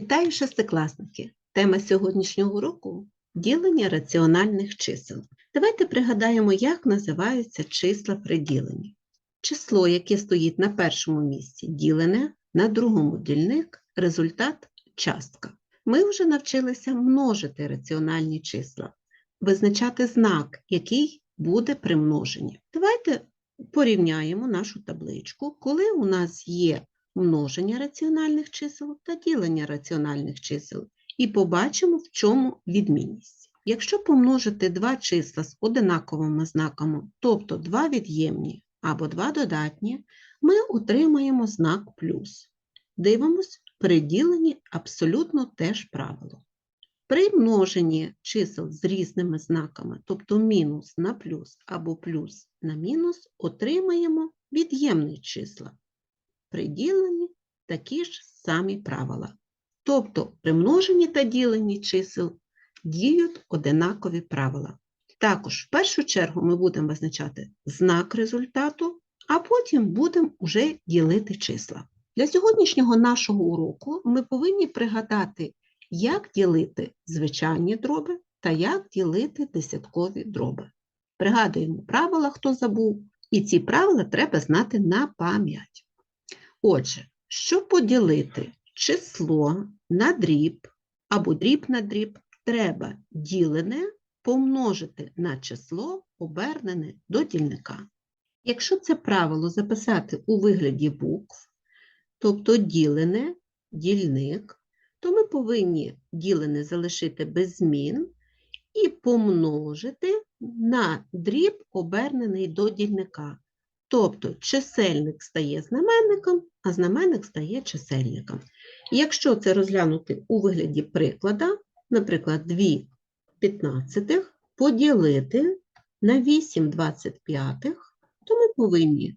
Вітаю шестикласники! Тема сьогоднішнього уроку – ділення раціональних чисел. Давайте пригадаємо, як називаються числа при діленні. Число, яке стоїть на першому місці – ділене, на другому – дільник, результат – частка. Ми вже навчилися множити раціональні числа, визначати знак, який буде при множенні. Давайте порівняємо нашу табличку, коли у нас є множення раціональних чисел та ділення раціональних чисел, і побачимо, в чому відмінність. Якщо помножити два числа з одинаковими знаками, тобто два від'ємні або два додатні, ми отримаємо знак плюс. Дивимось, при діленні абсолютно теж правило. При множенні чисел з різними знаками, тобто мінус на плюс або плюс на мінус, отримаємо від'ємні числа. При діленні такі ж самі правила. Тобто при множенні та діленні чисел діють одинакові правила. Також в першу чергу ми будемо визначати знак результату, а потім будемо вже ділити числа. Для сьогоднішнього нашого уроку ми повинні пригадати, як ділити звичайні дроби та як ділити десяткові дроби. Пригадуємо правила, хто забув, і ці правила треба знати на пам'ять. Отже, щоб поділити число на дріб або дріб на дріб, треба ділене помножити на число, обернене до дільника. Якщо це правило записати у вигляді букв, тобто ділене, дільник, то ми повинні ділене залишити без змін і помножити на дріб, обернений до дільника. Тобто чисельник стає знаменником, а знаменник стає чисельником. Якщо це розглянути у вигляді приклада, наприклад, 2 п'ятнадцятих поділити на 8 25, то ми повинні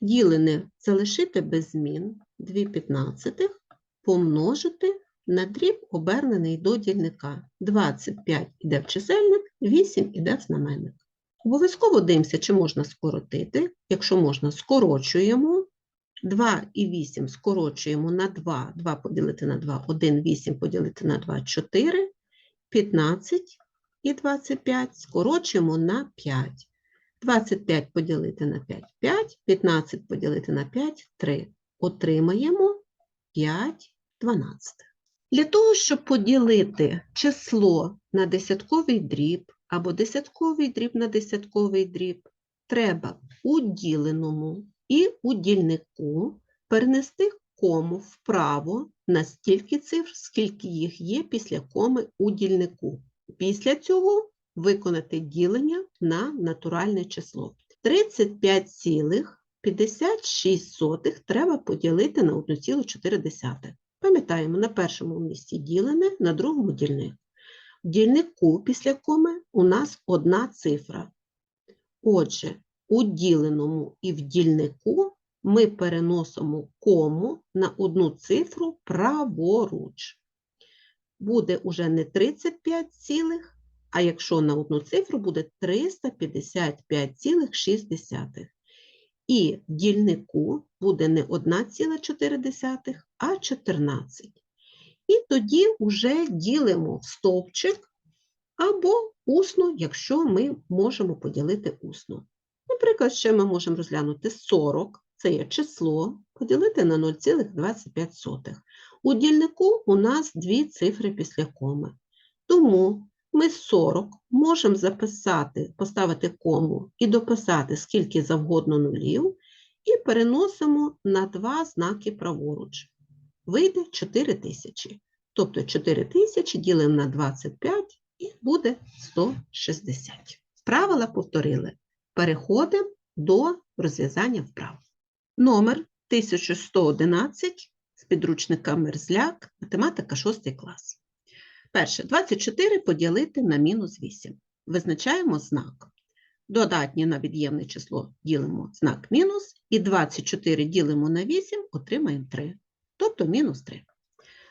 ділене залишити без змін 2 п'ятнадцятих помножити на дріб, обернений до дільника. 25 йде в чисельник, 8 йде в знаменник. Обов'язково дивимося, чи можна скоротити. Якщо можна, скорочуємо. 2 і 8 скорочуємо на 2, 2 поділити на 2, 1, 8 поділити на 2, 4, 15 і 25 скорочуємо на 5. 25 поділити на 5, 5, 15 поділити на 5, 3. Отримаємо 5 12. Для того, щоб поділити число на десятковий дріб, або десятковий дріб на десятковий дріб, треба у діленому і у дільнику перенести кому вправо на стільки цифр, скільки їх є після коми у дільнику. Після цього виконати ділення на натуральне число. 35,56 треба поділити на 1,4. Пам'ятаємо, на першому місці ділене, на другому дільник. Дільнику після коми у нас одна цифра. Отже, у діленому і в дільнику ми переносимо кому на одну цифру праворуч. Буде уже не 35, цілих, а якщо на одну цифру буде 355,6. І в дільнику буде не 1,4, а 14. І тоді вже ділимо стовпчик або усно, якщо ми можемо поділити усно. Наприклад, ще ми можемо розглянути 40, це є число, поділити на 0,25. У дільнику у нас дві цифри після коми. Тому ми 40 можемо записати, поставити кому і дописати скільки завгодно нулів, і переносимо на два знаки праворуч вийде 4 тисячі. Тобто 4 тисячі ділимо на 25 і буде 160. Правила повторили. Переходимо до розв'язання вправ. Номер 1111 з підручника Мерзляк, математика 6 клас. Перше, 24 поділити на мінус 8. Визначаємо знак. Додатнє на від'ємне число ділимо знак мінус, і 24 ділимо на 8, отримаємо 3 тобто мінус 3.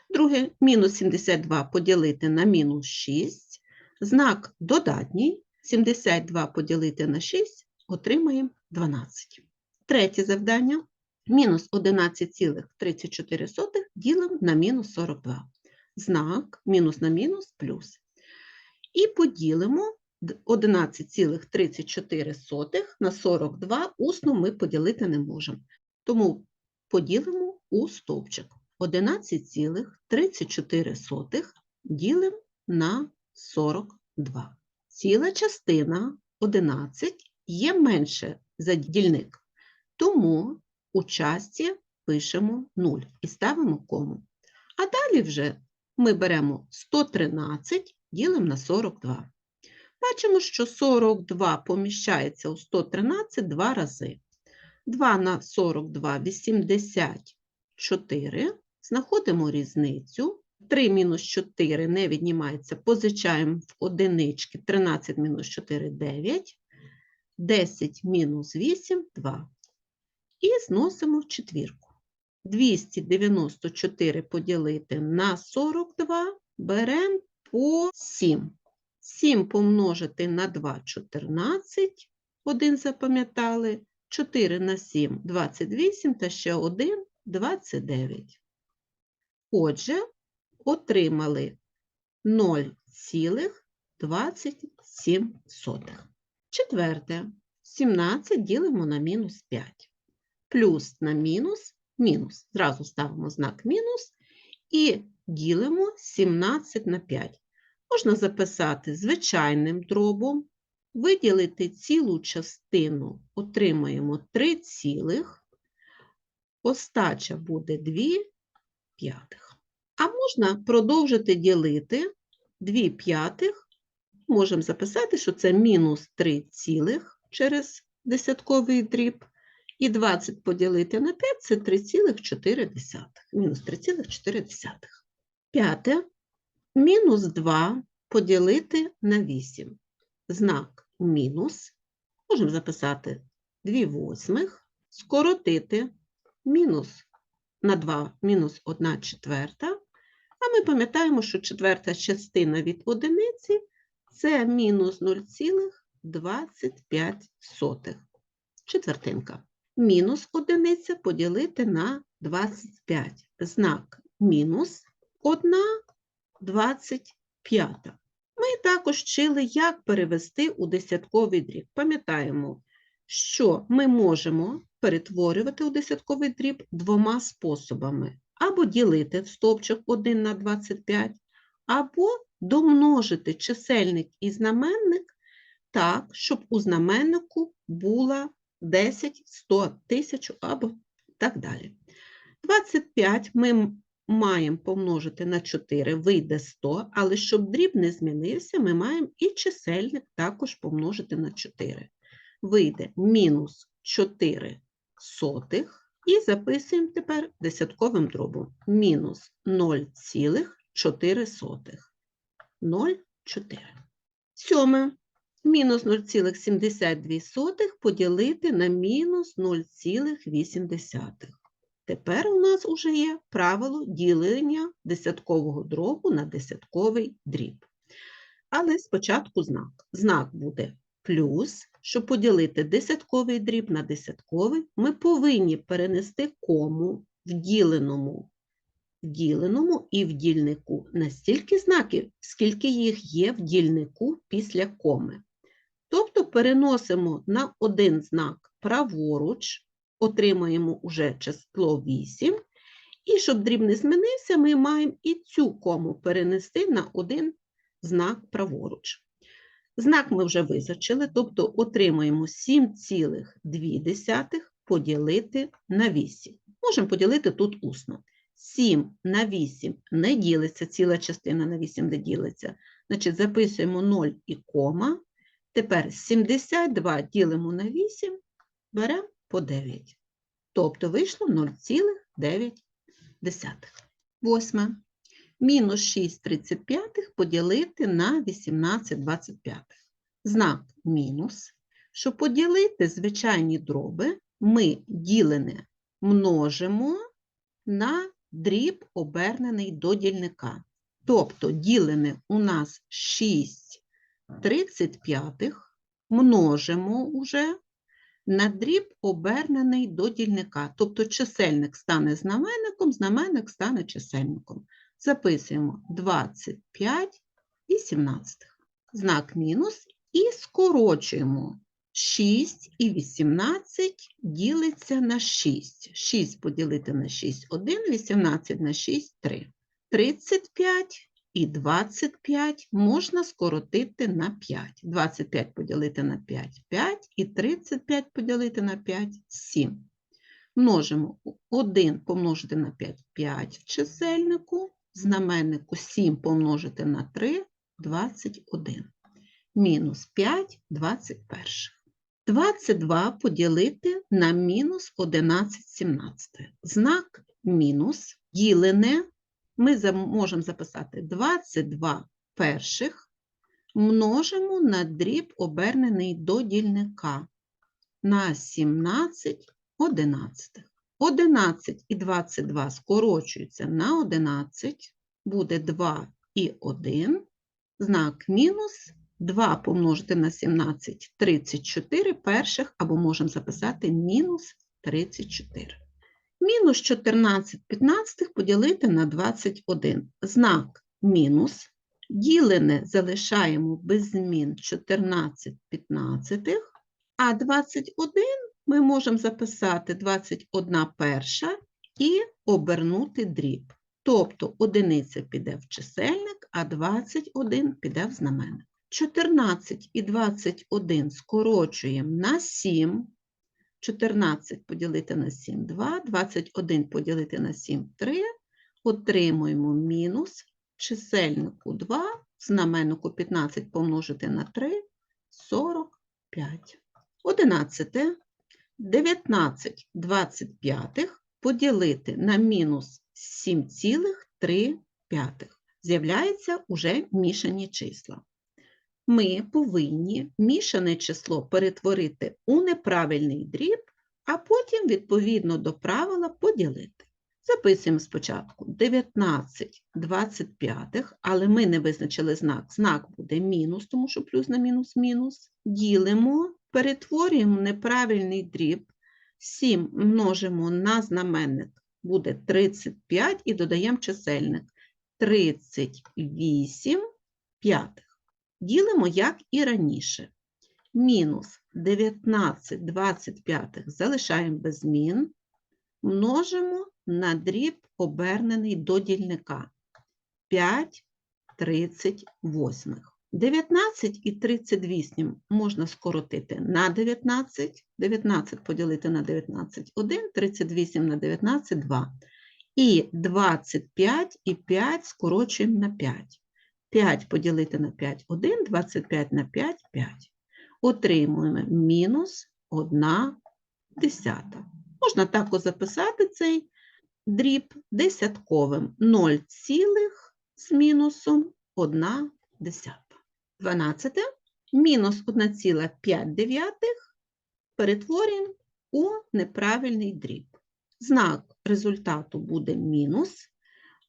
Друге, мінус 72 поділити на мінус 6, знак додатній, 72 поділити на 6, отримаємо 12. Третє завдання, мінус 11,34 ділимо на мінус 42. знак мінус на мінус плюс. І поділимо 11,34 на 42 усно ми поділити не можемо. Тому поділимо у стовпчик. 11,34 ділимо на 42. Ціла частина 11 є менше за дільник, тому у часті пишемо 0 і ставимо кому. А далі вже ми беремо 113, ділимо на 42. Бачимо, що 42 поміщається у 113 два рази. 2 на 42 – 84. Знаходимо різницю. 3 мінус 4 не віднімається, позичаємо в одинички. 13 мінус 4 – 9. 10 мінус 8 – 2. І зносимо в четвірку. 294 поділити на 42 беремо по 7. 7 помножити на 2 – 14. 1 запам'ятали. 4 на 7 – 28 та ще 1 – 29. Отже, отримали 0,27. Четверте. 17 ділимо на мінус 5. Плюс на мінус – мінус. Зразу ставимо знак мінус і ділимо 17 на 5. Можна записати звичайним дробом, виділити цілу частину, отримаємо 3 цілих, остача буде 2 п'ятих. А можна продовжити ділити 2 п'ятих, можемо записати, що це мінус 3 цілих через десятковий дріб, і 20 поділити на 5 – це 3,4. Мінус 3,4. П'яте. Мінус 2 поділити на 8. Знак мінус. Можемо записати 2 восьмих, скоротити мінус на 2 мінус 1 четверта. А ми пам'ятаємо, що четверта частина від одиниці – це мінус 0,25. Четвертинка. Мінус одиниця поділити на 25. Знак мінус 1 25. Ми також вчили, як перевести у десятковий дріб. Пам'ятаємо, що ми можемо перетворювати у десятковий дріб двома способами. Або ділити стовпчик 1 на 25, або домножити чисельник і знаменник так, щоб у знаменнику була 10, 100, 1000 або так далі. 25 ми маємо помножити на 4, вийде 100, але щоб дріб не змінився, ми маємо і чисельник також помножити на 4. Вийде мінус 4 сотих. І записуємо тепер десятковим дробом. Мінус 0,4. 0,4. Сьоме. Мінус 0,72 поділити на мінус 0,8. Тепер у нас уже є правило ділення десяткового дробу на десятковий дріб. Але спочатку знак. Знак буде плюс. Щоб поділити десятковий дріб на десятковий, ми повинні перенести кому в діленому, в діленому і в дільнику настільки знаків, скільки їх є в дільнику після коми. Тобто переносимо на один знак праворуч, отримаємо уже число 8, і щоб дріб не змінився, ми маємо і цю кому перенести на один знак праворуч. Знак ми вже визначили, тобто отримуємо 7,2 поділити на 8. Можемо поділити тут усно. 7 на 8 не ділиться, ціла частина на 8 не ділиться. Значить, записуємо 0 і кома. Тепер 72 ділимо на 8, беремо по 9. Тобто вийшло 0,9. Восьме. Мінус 6,35 поділити на 18,25. Знак мінус. Щоб поділити звичайні дроби, ми ділене множимо на дріб, обернений до дільника. Тобто ділене у нас 6 35 множимо уже на дріб, обернений до дільника. Тобто чисельник стане знаменником, знаменник стане чисельником. Записуємо 25 і 17. Знак мінус і скорочуємо. 6 і 18 ділиться на 6. 6 поділити на 6 – 1, 18 на 6 – 3. 35 і 25 можна скоротити на 5. 25 поділити на 5 – 5, і 35 поділити на 5 – 7. Множимо 1 помножити на 5 – 5 в чисельнику, знаменнику 7 помножити на 3 – 21. Мінус 5 – 21. 22 поділити на мінус 11 17. Знак мінус ділене ми можемо записати 22 перших множимо на дріб, обернений до дільника на 17 одинадцятих. 11 і 22 скорочуються на 11, буде 2 і 1, знак мінус 2 помножити на 17 – 34 перших, або можемо записати мінус 34. Мінус 14 15 поділити на 21. Знак мінус. Ділене залишаємо без змін 14 15, а 21 ми можемо записати 21 перша і обернути дріб. Тобто одиниця піде в чисельник, а 21 піде в знаменник. 14 і 21 скорочуємо на 7. 14 поділити на 7 – 2, 21 поділити на 7 – 3. Отримуємо мінус чисельнику 2, знаменнику 15 помножити на 3 – 45. 11. 19 25 поділити на мінус 7,3. З'являються уже мішані числа. Ми повинні мішане число перетворити у неправильний дріб, а потім, відповідно до правила, поділити. Записуємо спочатку 19 25, але ми не визначили знак. Знак буде мінус, тому що плюс на мінус мінус. Ділимо, перетворюємо неправильний дріб. 7 множимо на знаменник, буде 35 і додаємо чисельник. 38 п'ятих. Ділимо, як і раніше. Мінус 19 25 залишаємо без змін, множимо на дріб, обернений до дільника. 5 38. 19 і 38 можна скоротити на 19. 19 поділити на 19 – 1, 38 на 19 – 2. І 25 і 5 скорочуємо на 5. 5 поділити на 5 – 1, 25 на 5 – 5. Отримуємо мінус 1 десята. Можна також записати цей дріб десятковим. 0 цілих з мінусом 1 десята. 12. Мінус 1,5 перетворюємо у неправильний дріб. Знак результату буде мінус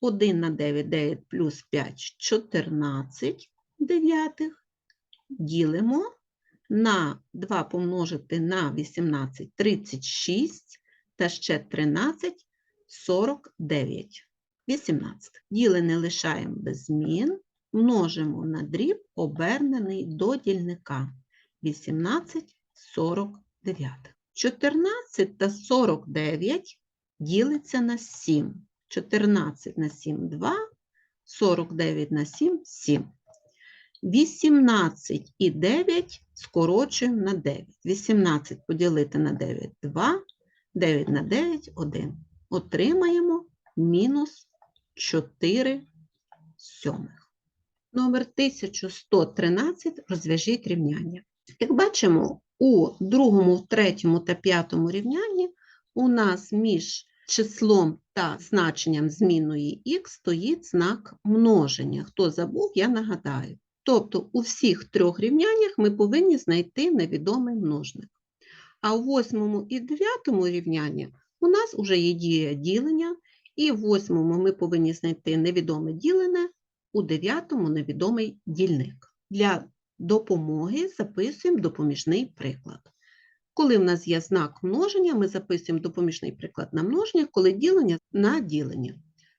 1 на 9, 9 плюс 5, 14 дев'ятих. Ділимо на 2 помножити на 18, 36, та ще 13, 49. 18. Ділене лишаємо без змін, множимо на дріб, обернений до дільника. 18, 49. 14 та 49 ділиться на 7. 14 на 7 – 2, 49 на 7 – 7. 18 і 9 скорочуємо на 9. 18 поділити на 9 – 2, 9 на 9 – 1. Отримаємо мінус 4 сьомих. Номер 1113 розв'яжіть рівняння. Як бачимо, у другому, третьому та п'ятому рівнянні у нас між числом та значенням змінної х стоїть знак множення. Хто забув, я нагадаю. Тобто у всіх трьох рівняннях ми повинні знайти невідомий множник. А у восьмому і дев'ятому рівнянні у нас вже є дія ділення, і в восьмому ми повинні знайти невідоме ділене, у дев'ятому невідомий дільник. Для допомоги записуємо допоміжний приклад. Коли в нас є знак множення, ми записуємо допоміжний приклад на множення, коли ділення на ділення.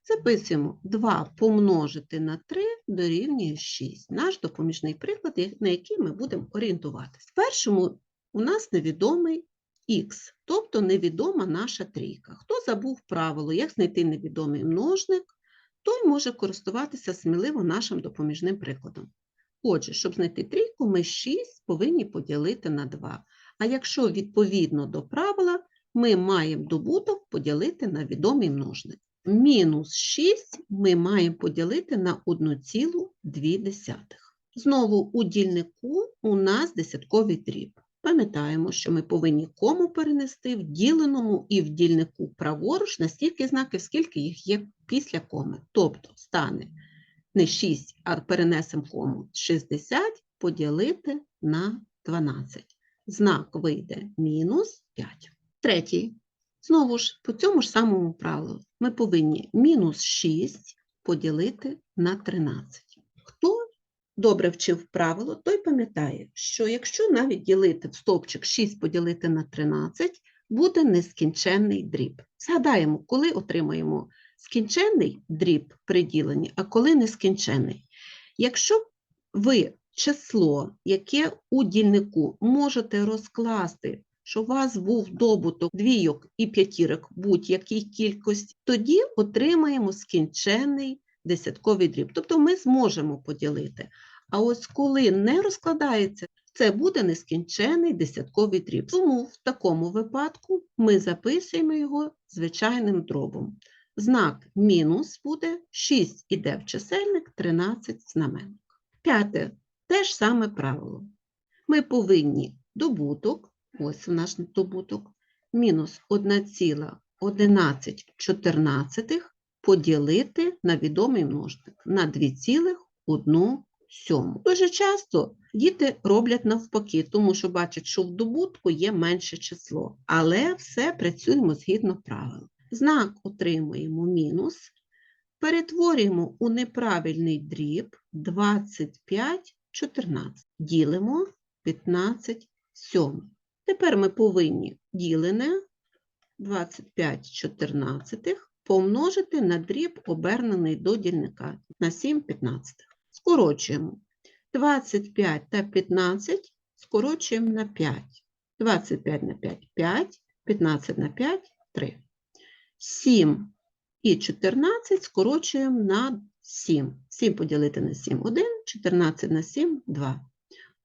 Записуємо 2 помножити на 3 дорівнює 6. Наш допоміжний приклад, на який ми будемо орієнтуватися. В першому у нас невідомий х, тобто невідома наша трійка. Хто забув правило, як знайти невідомий множник, той може користуватися сміливо нашим допоміжним прикладом. Отже, щоб знайти трійку, ми 6 повинні поділити на 2. А якщо відповідно до правила, ми маємо добуток поділити на відомий множник. Мінус 6 ми маємо поділити на 1,2. Знову у дільнику у нас десятковий дріб. Пам'ятаємо, що ми повинні кому перенести в діленому і в дільнику праворуч на стільки знаків, скільки їх є після коми. Тобто стане не 6, а перенесемо кому 60 поділити на 12. Знак вийде мінус 5. Третій. Знову ж, по цьому ж самому правилу ми повинні мінус 6 поділити на 13. Добре вчив правило, той пам'ятає, що якщо навіть ділити в стовпчик 6 поділити на 13, буде нескінченний дріб. Згадаємо, коли отримаємо скінченний дріб при діленні, а коли нескінченний. Якщо ви число, яке у дільнику можете розкласти, що у вас був добуток двійок і п'ятірок будь-якій кількості, тоді отримаємо скінченний десятковий дріб. Тобто ми зможемо поділити. А ось коли не розкладається, це буде нескінчений десятковий дріб. Тому в такому випадку ми записуємо його звичайним дробом. Знак мінус буде 6 іде в чисельник, 13 в знаменник. П'яте. Те ж саме правило. Ми повинні добуток, ось наш добуток, мінус 1,11 поділити на відомий множник на 2,1 сьому. Дуже часто діти роблять навпаки, тому що бачать, що в добутку є менше число, але все працюємо згідно правил. Знак отримуємо мінус, перетворюємо у неправильний дріб 25 14. Ділимо 15 сьомих. Тепер ми повинні ділене 25 14 помножити на дріб, обернений до дільника на 7 15. Скорочуємо 25 та 15 скорочуємо на 5. 25 на 5 – 5, 15 на 5 – 3. 7 і 14 скорочуємо на 7. 7 поділити на 7 – 1, 14 на 7 – 2.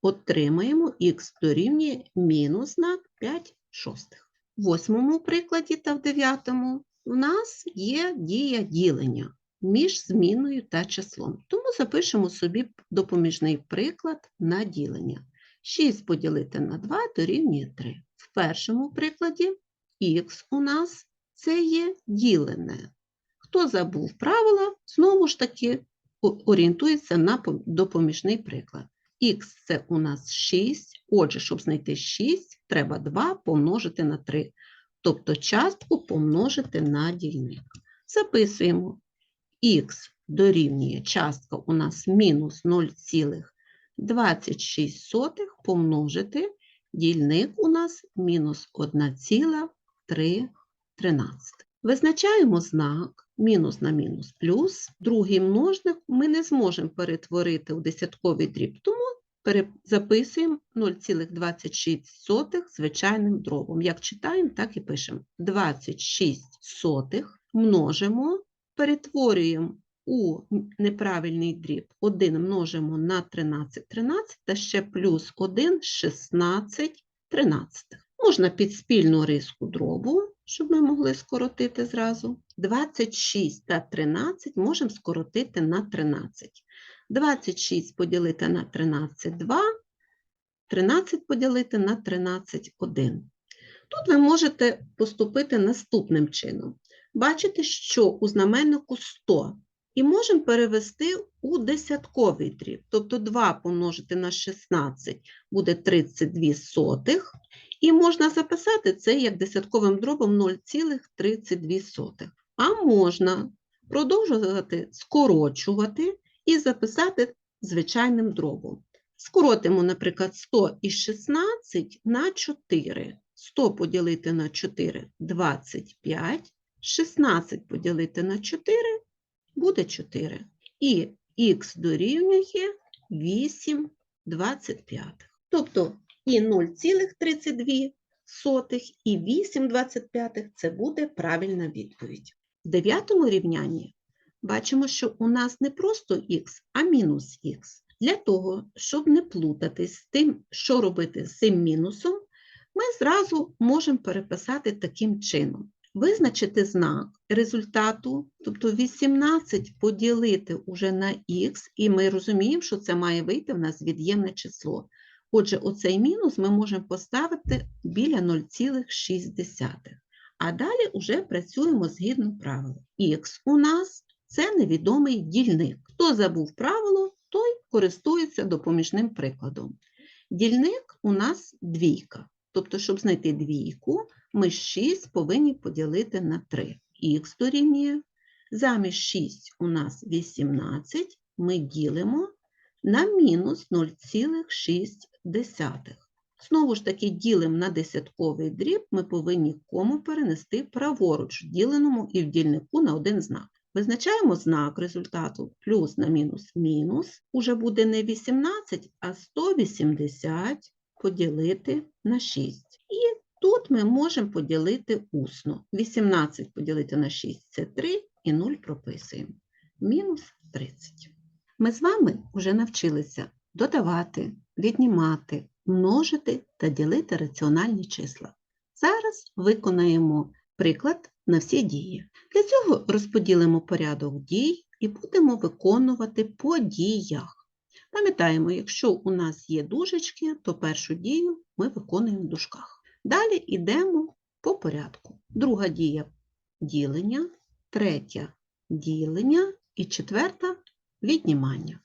Отримаємо х дорівнює мінус знак 5 шостих. В восьмому прикладі та в дев'ятому у нас є дія ділення між зміною та числом. Тому запишемо собі допоміжний приклад на ділення. 6 поділити на 2 дорівнює 3. В першому прикладі х у нас це є ділене. Хто забув правила, знову ж таки орієнтується на допоміжний приклад. Х це у нас 6, отже, щоб знайти 6, треба 2 помножити на 3, тобто частку помножити на дільник. Записуємо х дорівнює частка у нас мінус 0,26 помножити, дільник у нас мінус 1,313. Визначаємо знак мінус на мінус плюс. Другий множник ми не зможемо перетворити у десятковий дріб, тому записуємо 0,26 звичайним дробом. Як читаємо, так і пишемо. 26 сотих множимо, перетворюємо у неправильний дріб. 1 множимо на 13 13 та ще плюс 1 16 13. Можна під спільну риску дробу, щоб ми могли скоротити зразу. 26 та 13 можемо скоротити на 13. 26 поділити на 13 – 2, 13 поділити на 13 – 1. Тут ви можете поступити наступним чином. Бачите, що у знаменнику 100 і можемо перевести у десятковий дріб. Тобто 2 помножити на 16 буде 32 сотих. І можна записати це як десятковим дробом 0,32. А можна продовжувати скорочувати і записати звичайним дробом. Скоротимо, наприклад, 100 і 16 на 4. 100 поділити на 4 – 25. 16 поділити на 4 буде 4. І х дорівнює 8 25. Тобто і 0,32 і 8 25 – це буде правильна відповідь. В дев'ятому рівнянні бачимо, що у нас не просто х, а мінус х. Для того, щоб не плутатись з тим, що робити з цим мінусом, ми зразу можемо переписати таким чином. Визначити знак результату, тобто 18 поділити уже на х, і ми розуміємо, що це має вийти в нас від'ємне число. Отже, оцей мінус ми можемо поставити біля 0,6. А далі вже працюємо згідно правила. Х у нас це невідомий дільник. Хто забув правило, той користується допоміжним прикладом. Дільник у нас двійка. Тобто, щоб знайти двійку, ми 6 повинні поділити на 3. Х дорівнює. Замість 6 у нас 18, ми ділимо на мінус 0,6. Знову ж таки, ділимо на десятковий дріб, ми повинні кому перенести праворуч діленому і в дільнику на один знак. Визначаємо знак результату плюс на мінус мінус, уже буде не 18, а 180 поділити на 6. Тут ми можемо поділити усно. 18 поділити на 6 – це 3, і 0 прописуємо. Мінус 30. Ми з вами вже навчилися додавати, віднімати, множити та ділити раціональні числа. Зараз виконаємо приклад на всі дії. Для цього розподілимо порядок дій і будемо виконувати по діях. Пам'ятаємо, якщо у нас є дужечки, то першу дію ми виконуємо в дужках. Далі йдемо по порядку. Друга дія ділення, третя ділення і четверта віднімання.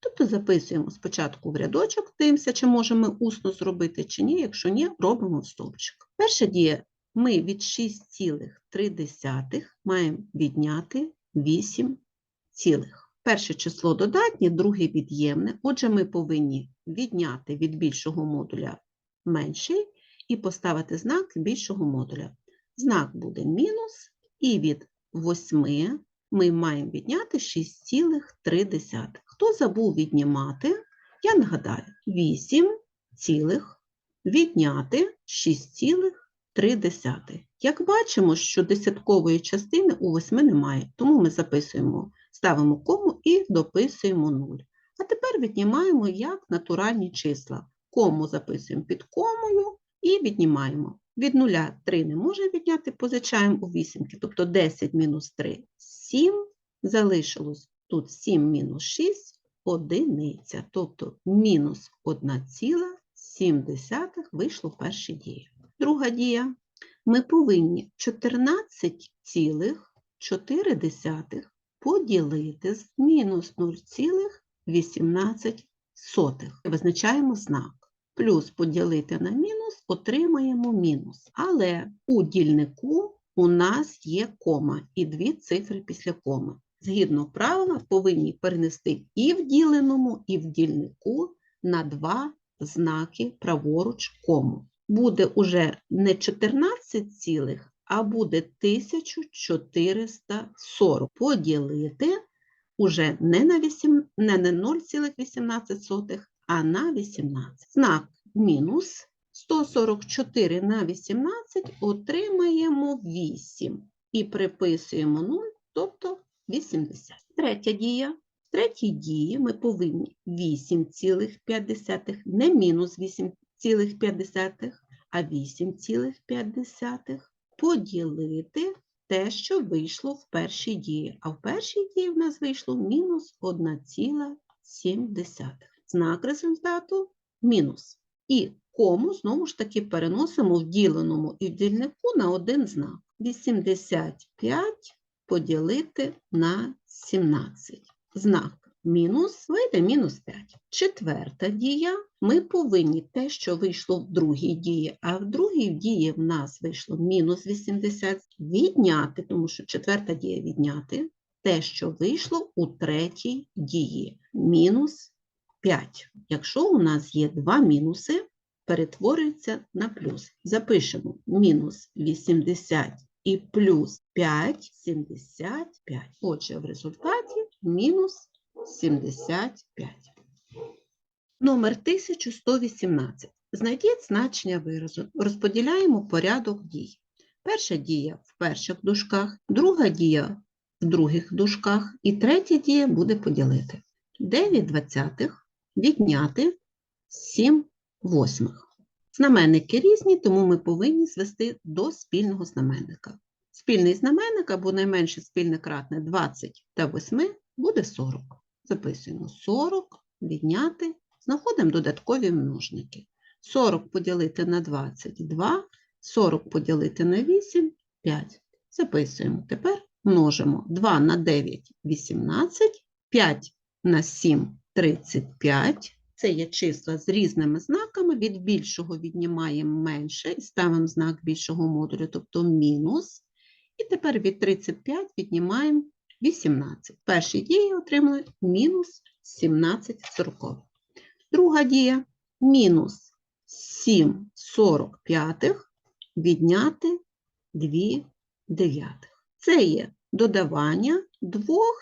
Тобто записуємо спочатку в рядочок, дивимося, чи можемо усно зробити, чи ні. Якщо ні, робимо в стовпчик. Перша дія ми від 6,3 маємо відняти 8 цілих. Перше число додатнє, друге від'ємне. Отже, ми повинні відняти від більшого модуля менший і поставити знак більшого модуля. Знак буде мінус, і від 8 ми маємо відняти 6,3. Хто забув віднімати, я нагадаю, 8 цілих відняти 6,3. Як бачимо, що десяткової частини у 8 немає, тому ми записуємо, ставимо кому і дописуємо 0. А тепер віднімаємо як натуральні числа. Кому записуємо під комою і віднімаємо. Від 0 3 не може відняти, позичаємо у вісімки, тобто 10 мінус 3 – 7, залишилось тут 7 мінус 6 – одиниця, тобто мінус 1,7 вийшло в першій дії. Друга дія. Ми повинні 14,4 поділити з мінус 0,18. Визначаємо знак. Плюс поділити на мінус отримаємо мінус. Але у дільнику у нас є кома і дві цифри після коми. Згідно правила, повинні перенести і в діленому, і в дільнику на два знаки праворуч кому. Буде уже не 14 цілих, а буде 1440. Поділити уже не на, 8, не на 0,18, а на 18. Знак мінус 144 на 18 отримаємо 8 і приписуємо 0, тобто 80. Третя дія. В третій дії ми повинні 8,5, не мінус 8,5, а 8,5 поділити те, що вийшло в першій дії. А в першій дії в нас вийшло мінус 1,7. Знак результату мінус. І кому, знову ж таки, переносимо в діленому і в дільнику на один знак. 85 поділити на 17. Знак мінус вийде мінус 5. Четверта дія. Ми повинні те, що вийшло в другій дії, а в другій дії в нас вийшло мінус 80, відняти, тому що четверта дія відняти те, що вийшло у третій дії. Мінус 5. Якщо у нас є два мінуси, перетворюється на плюс. Запишемо мінус 80 і плюс 5,75. Отже, в результаті мінус 75. Номер 1118. Знайдіть значення виразу. Розподіляємо порядок дій. Перша дія в перших дужках, друга дія в других дужках і третя дія буде поділити. 9 двадцятих відняти 7 восьмих. Знаменники різні, тому ми повинні звести до спільного знаменника. Спільний знаменник або найменше спільне кратне 20 та 8 буде 40. Записуємо 40, відняти, знаходимо додаткові множники. 40 поділити на 22, 40 поділити на 8, 5. Записуємо. Тепер множимо 2 на 9 – 18, 5 на 7 – 35. Це є числа з різними знаками. Від більшого віднімаємо менше і ставимо знак більшого модулю, тобто мінус. І тепер від 35 віднімаємо 18. Перші дії отримали мінус 17 сорокових. Друга дія мінус 7 45 відняти 2 дев'ятих. Це є додавання двох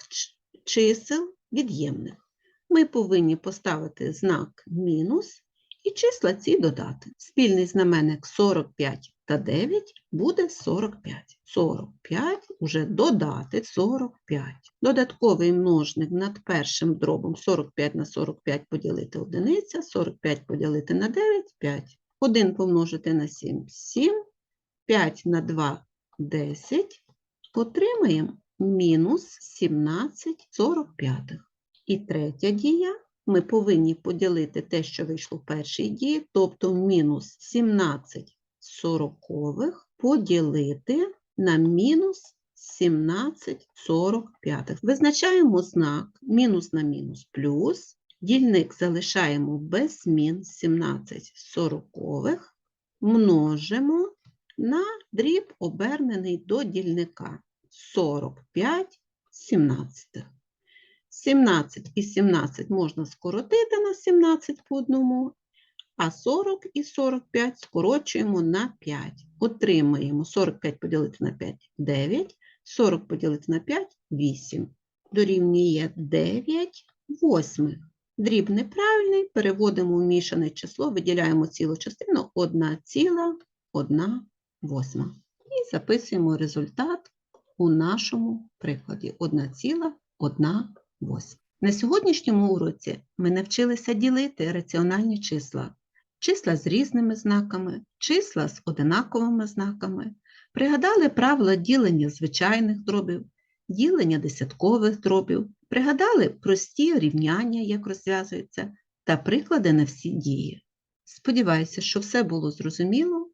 чисел від'ємних. Ми повинні поставити знак мінус і числа ці додати. Спільний знаменник 45 та 9 буде 45. 45 уже додати 45. Додатковий множник над першим дробом 45 на 45 поділити одиниця, 45 поділити на 9 – 5. 1 помножити на 7 – 7, 5 на 2 – 10. Отримаємо мінус 17 45. І третя дія. Ми повинні поділити те, що вийшло в першій дії, тобто мінус 17 сорокових поділити на мінус 17 45. Визначаємо знак мінус на мінус плюс. Дільник залишаємо без змін 17 сорокових, множимо на дріб, обернений до дільника 45 17. 17 і 17 можна скоротити на 17 по одному, а 40 і 45 скорочуємо на 5. Отримаємо 45 поділити на 5 – 9, 40 поділити на 5 – 8. Дорівнює 9 восьмих. Дріб неправильний, переводимо в мішане число, виділяємо цілу частину 1,1 восьма. І записуємо результат у нашому прикладі 1,1 восьма. На сьогоднішньому уроці ми навчилися ділити раціональні числа. Числа з різними знаками, числа з одинаковими знаками. Пригадали правила ділення звичайних дробів, ділення десяткових дробів, пригадали прості рівняння, як розв'язуються, та приклади на всі дії. Сподіваюся, що все було зрозуміло